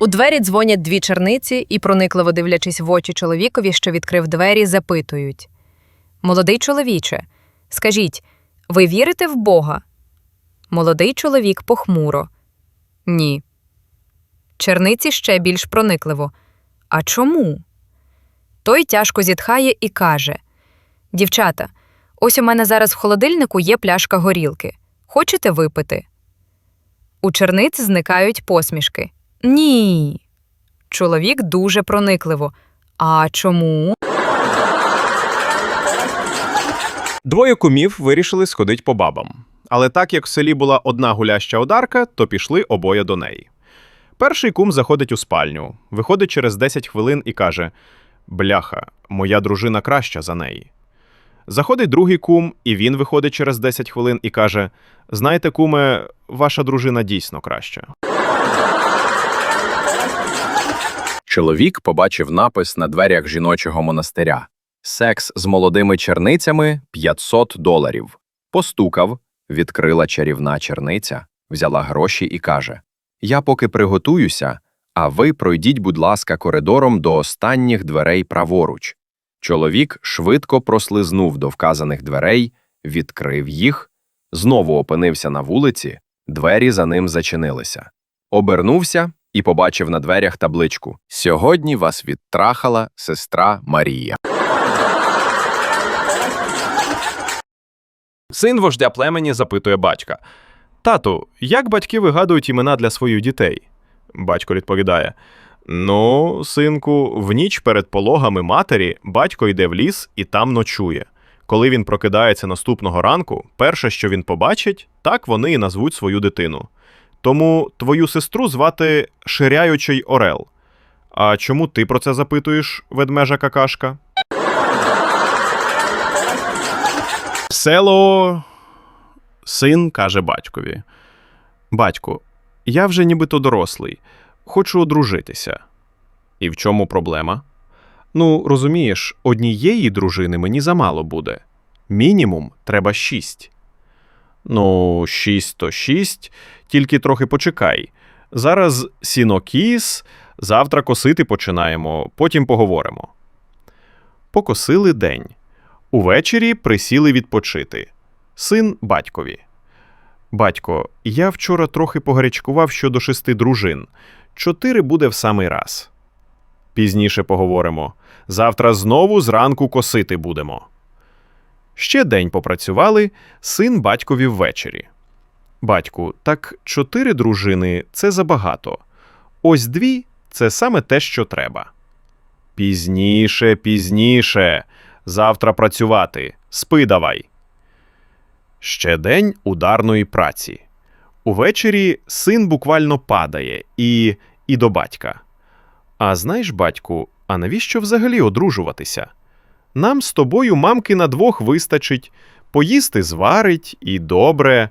У двері дзвонять дві черниці і, проникливо дивлячись в очі чоловікові, що відкрив двері, запитують: Молодий чоловіче, скажіть, ви вірите в Бога? Молодий чоловік похмуро. Ні. Черниці ще більш проникливо. А чому? Той тяжко зітхає і каже: Дівчата, ось у мене зараз в холодильнику є пляшка горілки. Хочете випити? У черниць зникають посмішки. Ні. Чоловік дуже проникливо. А чому? Двоє кумів вирішили сходить по бабам. Але так як в селі була одна гуляща одарка, то пішли обоє до неї. Перший кум заходить у спальню, виходить через 10 хвилин і каже: Бляха, моя дружина краща за неї. Заходить другий кум, і він виходить через 10 хвилин і каже: Знаєте, куме, ваша дружина дійсно краща. Чоловік побачив напис на дверях жіночого монастиря: Секс з молодими черницями 500 доларів. Постукав, відкрила чарівна черниця, взяла гроші і каже: Я поки приготуюся, а ви пройдіть, будь ласка, коридором до останніх дверей праворуч. Чоловік швидко прослизнув до вказаних дверей, відкрив їх, знову опинився на вулиці, двері за ним зачинилися. Обернувся і побачив на дверях табличку Сьогодні вас відтрахала сестра Марія. Син вождя племені запитує батька: Тату, як батьки вигадують імена для своїх дітей? Батько відповідає: Ну, синку, в ніч перед пологами матері батько йде в ліс і там ночує. Коли він прокидається наступного ранку, перше, що він побачить, так вони і назвуть свою дитину. Тому твою сестру звати Ширяючий Орел. А чому ти про це запитуєш, ведмежа какашка? Село. Син каже батькові: Батьку, я вже нібито дорослий, хочу одружитися. І в чому проблема? Ну, розумієш, однієї дружини мені замало буде. Мінімум треба шість. Ну, шість то шість, тільки трохи почекай. Зараз сінокіс, завтра косити починаємо, потім поговоримо. Покосили день. Увечері присіли відпочити. Син батькові. Батько, я вчора трохи погарячкував щодо шести дружин. Чотири буде в самий раз. Пізніше поговоримо. Завтра знову зранку косити будемо. Ще день попрацювали, син батькові ввечері. Батьку, так чотири дружини це забагато. Ось дві це саме те, що треба. Пізніше, пізніше. Завтра працювати. Спи давай. Ще день ударної праці. Увечері син буквально падає і, і до батька. А знаєш, батьку, а навіщо взагалі одружуватися? Нам з тобою мамки на двох вистачить, поїсти зварить і добре.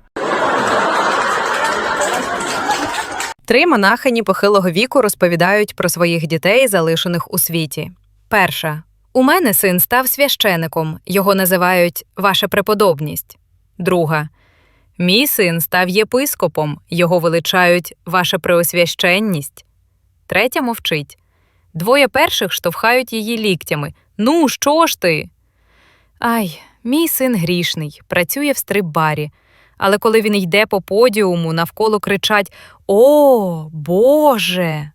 Три монахині похилого віку розповідають про своїх дітей, залишених у світі. Перша. У мене син став священиком, його називають Ваша преподобність. Друга. Мій син став єпископом, його величають Ваша преосвященність. Третя мовчить. Двоє перших штовхають її ліктями. Ну, що ж ти? Ай, мій син грішний, працює в стрип-барі. Але коли він йде по подіуму, навколо кричать О, Боже!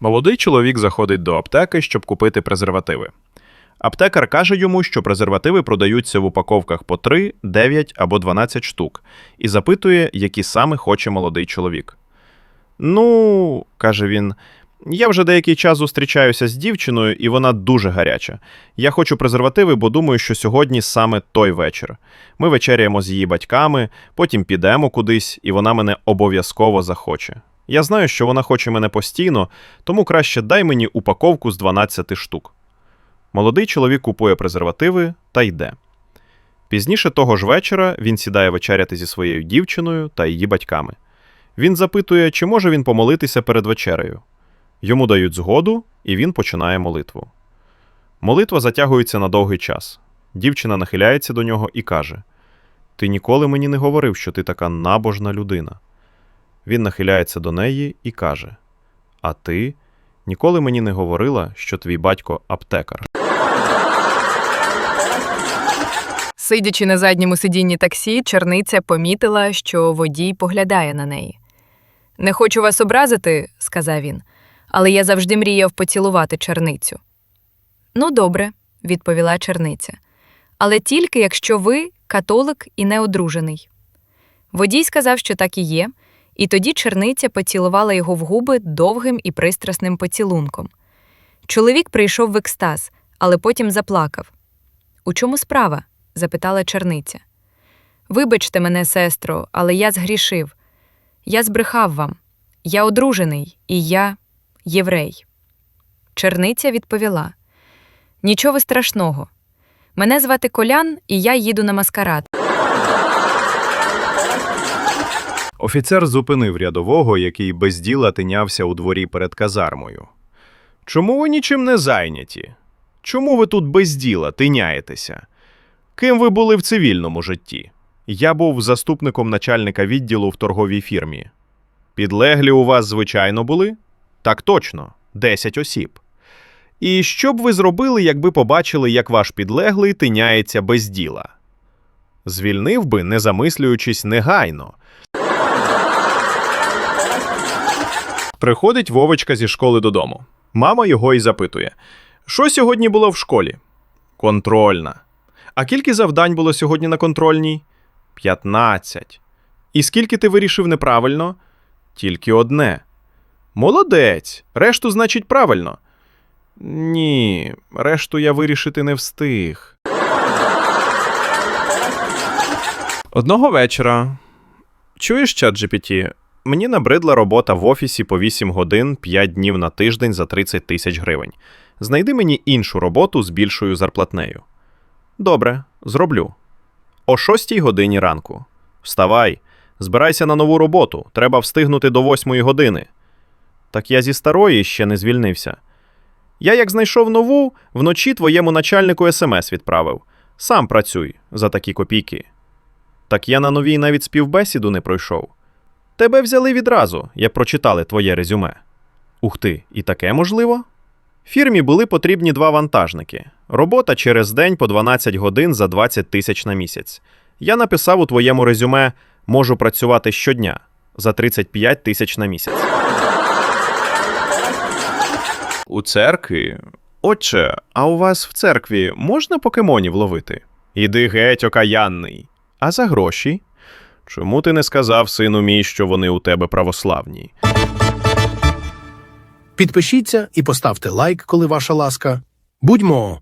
Молодий чоловік заходить до аптеки, щоб купити презервативи. Аптекар каже йому, що презервативи продаються в упаковках по 3, 9 або 12 штук, і запитує, які саме хоче молодий чоловік. Ну, каже він, я вже деякий час зустрічаюся з дівчиною, і вона дуже гаряча. Я хочу презервативи, бо думаю, що сьогодні саме той вечір. Ми вечеряємо з її батьками, потім підемо кудись, і вона мене обов'язково захоче. Я знаю, що вона хоче мене постійно, тому краще дай мені упаковку з 12 штук. Молодий чоловік купує презервативи та йде. Пізніше того ж вечора він сідає вечеряти зі своєю дівчиною та її батьками. Він запитує, чи може він помолитися перед вечерею. Йому дають згоду, і він починає молитву. Молитва затягується на довгий час. Дівчина нахиляється до нього і каже: Ти ніколи мені не говорив, що ти така набожна людина. Він нахиляється до неї і каже: А ти ніколи мені не говорила, що твій батько аптекар. Сидячи на задньому сидінні таксі, черниця помітила, що водій поглядає на неї. Не хочу вас образити, сказав він, але я завжди мріяв поцілувати черницю. Ну, добре, відповіла черниця. Але тільки якщо ви католик і неодружений. Водій сказав, що так і є, і тоді черниця поцілувала його в губи довгим і пристрасним поцілунком. Чоловік прийшов в екстаз, але потім заплакав. У чому справа? запитала черниця. Вибачте мене, сестро, але я згрішив. Я збрехав вам. Я одружений, і я єврей. Черниця відповіла: Нічого страшного. Мене звати Колян, і я їду на маскарад. Офіцер зупинив рядового, який без діла тинявся у дворі перед казармою. Чому ви нічим не зайняті? Чому ви тут без діла тиняєтеся? Ким ви були в цивільному житті? Я був заступником начальника відділу в торговій фірмі. Підлеглі у вас, звичайно, були? Так точно, 10 осіб. І що б ви зробили, якби побачили, як ваш підлеглий тиняється без діла? Звільнив би, не замислюючись негайно. Приходить Вовочка зі школи додому. Мама його і запитує: Що сьогодні було в школі? Контрольна. А кілька завдань було сьогодні на контрольній? 15. І скільки ти вирішив неправильно? Тільки одне. Молодець. Решту, значить, правильно. Ні, решту я вирішити не встиг. Одного вечора. Чуєш, чат GPT? Мені набридла робота в офісі по 8 годин 5 днів на тиждень за 30 тисяч гривень. Знайди мені іншу роботу з більшою зарплатнею. Добре, зроблю. О 6 годині ранку. Вставай, збирайся на нову роботу. Треба встигнути до 8 години. Так я зі старої ще не звільнився. Я, як знайшов нову, вночі твоєму начальнику смс відправив. Сам працюй за такі копійки. Так я на новій навіть співбесіду не пройшов. Тебе взяли відразу, як прочитали твоє резюме. Ух ти, і таке можливо? Фірмі були потрібні два вантажники. Робота через день по 12 годин за 20 тисяч на місяць. Я написав у твоєму резюме можу працювати щодня за 35 тисяч на місяць. У церкві? Отче, а у вас в церкві можна покемонів ловити? Іди геть, окаянний. А за гроші? Чому ти не сказав, сину мій, що вони у тебе православні? Підпишіться і поставте лайк, коли ваша ласка. Будьмо